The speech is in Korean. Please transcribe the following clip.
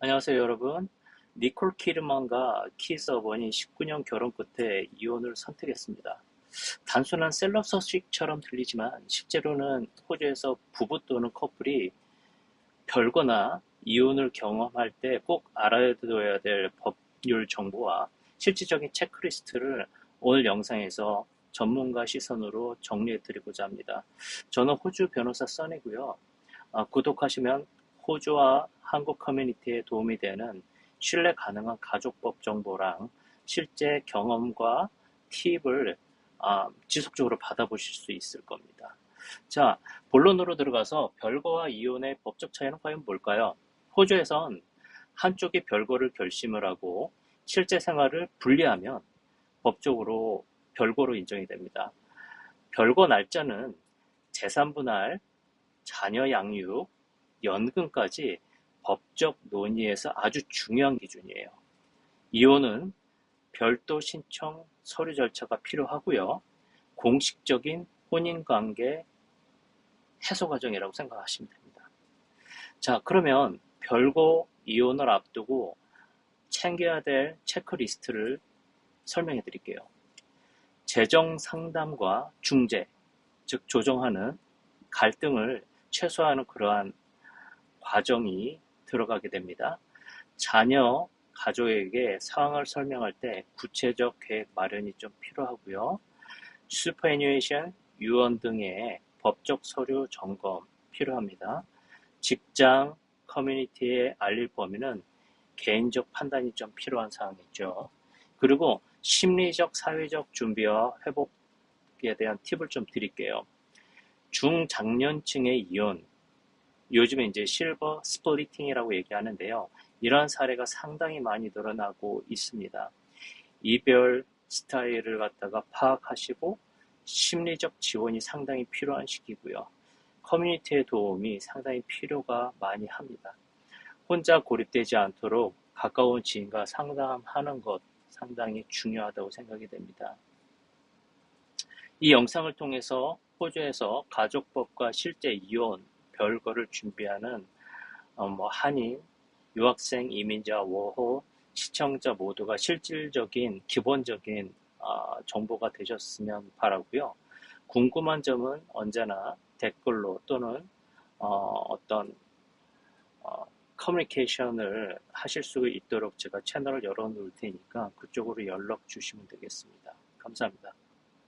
안녕하세요 여러분 니콜 키르만과 키서번이 19년 결혼 끝에 이혼을 선택했습니다. 단순한 셀럽 소식처럼 들리지만 실제로는 호주에서 부부 또는 커플이 별거나 이혼을 경험할 때 꼭 알아둬야 될 법률 정보와 실질적인 체크리스트를 오늘 영상에서 전문가 시선으로 정리해 드리고자 합니다. 저는 호주 변호사 써니고요. 아, 구독하시면 호주와 한국 커뮤니티에 도움이 되는 신뢰 가능한 가족법 정보랑 실제 경험과 팁을 아, 지속적으로 받아보실 수 있을 겁니다. 자, 본론으로 들어가서 별거와 이혼의 법적 차이는 과연 뭘까요? 호주에선 한쪽이 별거를 결심을 하고 실제 생활을 분리하면 법적으로 별거로 인정이 됩니다. 별거 날짜는 재산 분할, 자녀 양육, 연금까지 법적 논의에서 아주 중요한 기준이에요. 이혼은 별도 신청 서류 절차가 필요하고요. 공식적인 혼인관계 해소 과정이라고 생각하시면 됩니다. 자, 그러면 별거 이혼을 앞두고 챙겨야 될 체크리스트를 설명해 드릴게요. 재정 상담과 중재, 즉 조정하는 갈등을 최소화하는 그러한 과정이 들어가게 됩니다. 자녀, 가족에게 상황을 설명할 때 구체적 계획 마련이 좀 필요하고요. 슈퍼애니에이션, 유언 등의 법적 서류 점검 필요합니다. 직장, 커뮤니티에 알릴 범위는 개인적 판단이 좀 필요한 사항이죠. 그리고 심리적, 사회적 준비와 회복에 대한 팁을 좀 드릴게요. 중장년층의 이혼, 요즘에 이제 실버 스플리팅이라고 얘기하는데요. 이러한 사례가 상당히 많이 늘어나고 있습니다. 이별 스타일을 갖다가 파악하시고 심리적 지원이 상당히 필요한 시기고요. 커뮤니티의 도움이 상당히 필요가 많이 합니다. 혼자 고립되지 않도록 가까운 지인과 상담하는 것 상당히 중요하다고 생각이 됩니다. 이 영상을 통해서 호주에서 가족법과 실제 이혼, 별거를 준비하는 어, 뭐 한인, 유학생, 이민자, 워호, 시청자 모두가 실질적인 기본적인 어, 정보가 되셨으면 바라고요. 궁금한 점은 언제나 댓글로 또는 어, 떤 어, 커뮤니케이션을 하실 수 있도록 제가 채널을 열어놓을 테니까 그쪽으로 연락 주시면 되겠습니다. 감사합니다.